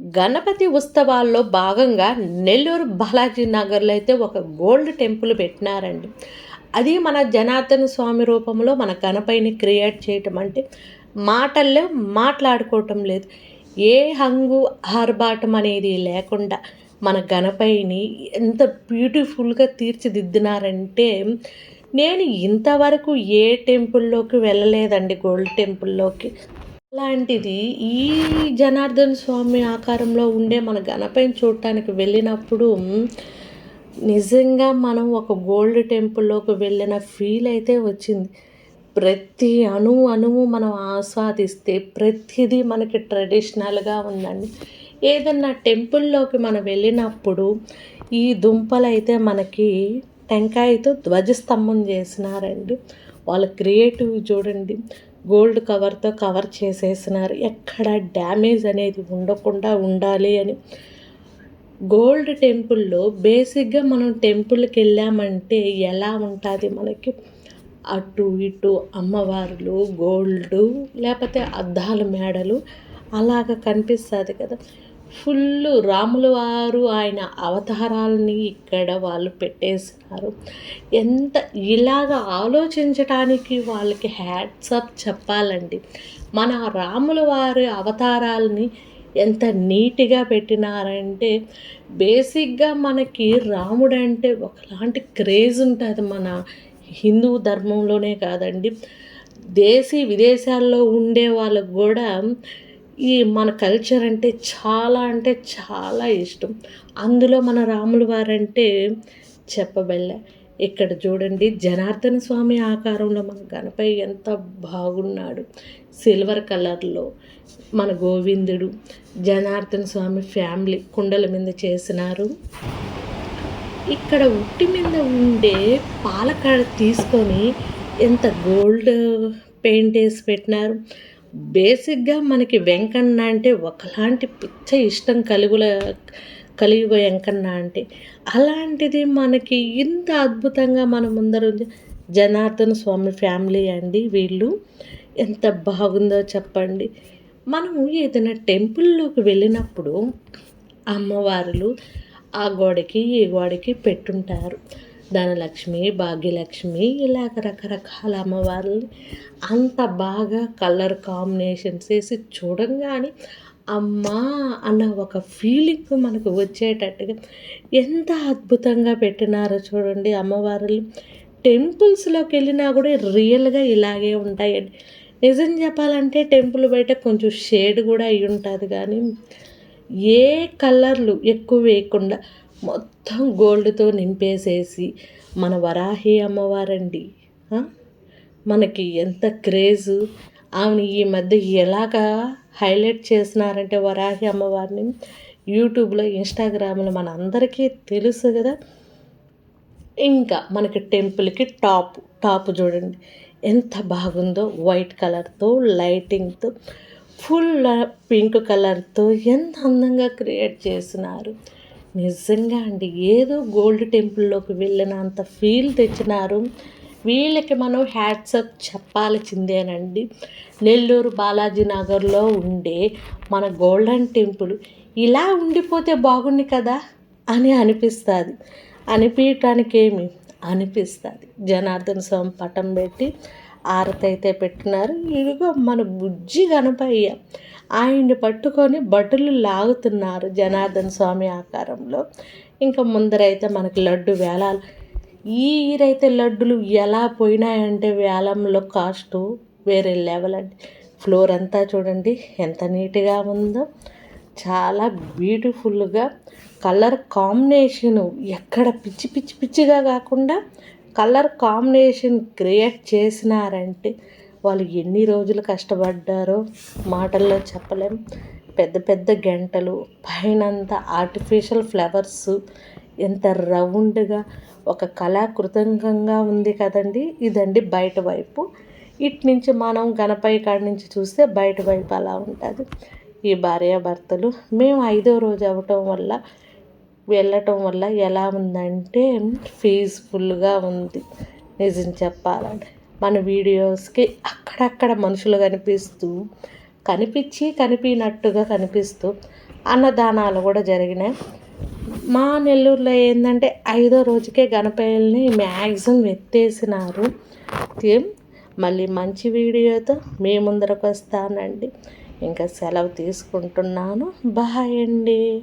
గణపతి ఉత్సవాల్లో భాగంగా నెల్లూరు బాలాజీ నగర్లో అయితే ఒక గోల్డ్ టెంపుల్ పెట్టినారండి. అది మన జనార్దన స్వామి రూపంలో మన గణపైని క్రియేట్ చేయటం అంటే మాటల్లో మాట్లాడుకోవటం లేదు. ఏ హంగు ఆర్భాటం అనేది లేకుండా మన గణపైని ఎంత బ్యూటిఫుల్గా తీర్చిదిద్దినారంటే నేను ఇంతవరకు ఏ టెంపుల్లోకి వెళ్ళలేదండి గోల్డ్ టెంపుల్లోకి. అలాంటిది ఈ జనార్దన్ స్వామి ఆకారంలో ఉండే మన గణపతిని చూడటానికి వెళ్ళినప్పుడు నిజంగా మనం ఒక గోల్డ్ టెంపుల్లోకి వెళ్ళిన ఫీల్ అయితే వచ్చింది. ప్రతి అణువు అణువు మనం ఆస్వాదిస్తే ప్రతిదీ మనకి ట్రెడిషనల్గా ఉందండి. ఏదన్నా టెంపుల్లోకి మనం వెళ్ళినప్పుడు ఈ దుంపలు అయితే మనకి టెంకాయతో ధ్వజస్తంభం చేసినారండి. వాళ్ళ క్రియేటివ్ చూడండి. గోల్డ్ కవర్తో కవర్ చేసేసినారు. ఎక్కడ డ్యామేజ్ అనేది ఉండకుండా ఉండాలి అని. గోల్డ్ టెంపుల్లో బేసిక్గా మనం టెంపుల్కి వెళ్ళామంటే ఎలా ఉంటుంది మనకి? అటు ఇటు అమ్మవార్లు గోల్డ్ లేకపోతే అద్దాల మేడలు అలాగ కనిపిస్తుంది కదా. ఫుల్ రాముల వారు ఆయన అవతారాలని ఇక్కడ వాళ్ళు పెట్టేసినారు ఎంత ఇలాగ ఆలోచించటానికి వాళ్ళకి హ్యాట్సప్ చెప్పాలండి. మన రాముల వారి అవతారాలని ఎంత నీట్గా పెట్టినారంటే బేసిక్గా మనకి రాముడు అంటే ఒకలాంటి క్రేజ్ ఉంటుంది మన హిందూ ధర్మంలోనే కాదండి. దేశీ విదేశాల్లో ఉండే వాళ్ళకు కూడా ఈ మన కల్చర్ అంటే చాలా అంటే చాలా ఇష్టం. అందులో మన రాములు వారంటే చెప్పబెల్ల. ఇక్కడ చూడండి జనార్దన స్వామి ఆకారంలో మన గణపయ్య ఎంత బాగున్నాడు. సిల్వర్ కలర్లో మన గోవిందుడు జనార్దన స్వామి ఫ్యామిలీ కుండల మీద చేసినారు. ఇక్కడ ఉట్టి మీద ఉండే పాలకాడ తీసుకొని ఎంత గోల్డ్ పెయింట్ వేసి పెట్టినారు. బేసిక్గా మనకి వెంకన్న అంటే ఒకలాంటి పిచ్చ ఇష్టం కలుగుల కలిగి వెంకన్న అంటే అలాంటిది మనకి ఇంత అద్భుతంగా మన ముందర జనార్దన స్వామి ఫ్యామిలీ అండి వీళ్ళు. ఎంత బాగుందో చెప్పండి. మనము ఏదైనా టెంపుల్లోకి వెళ్ళినప్పుడు అమ్మవారులు ఆ గోడకి ఈ గోడకి పెట్టుంటారు. ధనలక్ష్మి భాగ్యలక్ష్మి ఇలాగ రకరకాల అమ్మవార్లని అంత బాగా కలర్ కాంబినేషన్స్ వేసి చూడంగానే అమ్మా అన్న ఒక ఫీలింగ్ మనకు వచ్చేటట్టుగా ఎంత అద్భుతంగా పెట్టినారో చూడండి అమ్మవారులు. టెంపుల్స్లోకి వెళ్ళినా కూడా రియల్గా ఇలాగే ఉంటాయండి. నిజం చెప్పాలంటే టెంపుల్ బయట కొంచెం షేడ్ కూడా అయి ఉంటుంది కానీ ఏ కలర్లు ఎక్కువ వేయకుండా మొత్తం గోల్డ్తో నింపేసేసి మన వరాహి అమ్మవారండి. మనకి ఎంత క్రేజ్. ఆమెను ఈ మధ్య ఎలాగా హైలైట్ చేసినారంటే వరాహి అమ్మవారిని యూట్యూబ్లో ఇన్స్టాగ్రామ్లో మన అందరికీ తెలుసు కదా. ఇంకా మనకి టెంపుల్కి టాప్ టాప్ చూడండి. ఎంత బాగుందో వైట్ కలర్తో లైటింగ్తో ఫుల్ పింక్ కలర్తో ఎంత అందంగా క్రియేట్ చేసినారు నిజంగా అండి ఏదో గోల్డ్ టెంపుల్లోకి వెళ్ళినంత ఫీల్ తెచ్చినారు. వీళ్ళకి మనం హ్యాట్సప్ చెప్పాల్సిందేనండి నెల్లూరు బాలాజీ నగర్లో ఉండే మన గోల్డెన్ టెంపుల్ ఇలా ఉండిపోతే బాగుంది కదా అని అనిపిస్తుంది. అనిపించటానికేమి ఏమి అనిపిస్తుంది. జనార్దన స్వామి పటం పెట్టి ఆరతి అయితే పెట్టినారు. ఇదిగో మన బుజ్జి గణపయ్య ఆయన్ని పట్టుకొని బట్టలు లాగుతున్నారు జనార్దన స్వామి ఆకారంలో. ఇంకా ముందరైతే మనకి లడ్డు వేలాలు. ఈ లడ్డులు ఎలా పోయినాయంటే వేలంలో కాస్ట్ వేరే లెవెల్ అండి. ఫ్లోర్ అంతా చూడండి ఎంత నీట్గా ఉందో. చాలా బ్యూటిఫుల్గా కలర్ కాంబినేషను ఎక్కడ పిచ్చి పిచ్చి పిచ్చిగా కాకుండా కలర్ కాంబినేషన్ క్రియేట్ చేసినారంటే వాళ్ళు ఎన్ని రోజులు కష్టపడ్డారో మాటల్లో చెప్పలేం. పెద్ద పెద్ద గంటలు పైనంత ఆర్టిఫిషియల్ ఫ్లవర్స్ ఎంత రౌండ్గా ఒక కళాకృతంగా ఉంది కదండి. ఇదండి బయట వైపు. ఇటు నుంచి మనం గణపై కాడి నుంచి చూస్తే బయట వైపు అలా ఉంటుంది. ఈ భార్యాభర్తలు మేము ఐదో రోజు అవ్వటం వల్ల వెళ్ళటం వల్ల ఎలా ఉందంటే పీస్ఫుల్గా ఉంది. నిజం చెప్పాలంటే. మన వీడియోస్కి అక్కడక్కడ మనుషులు కనిపిస్తూ కనిపించి కనిపినట్టుగా కనిపిస్తూ అన్నదానాలు కూడా జరిగినాయి. మా నెల్లూరులో ఏంటంటే ఐదో రోజుకే గణపయ్యల్ని మ్యాక్సిమం ఎత్తేసినారు. ఏం? మళ్ళీ మంచి వీడియోతో మీ ముందరకు వస్తానండి ఇంకా సెలవు తీసుకుంటున్నాను. బాయ్ అండి.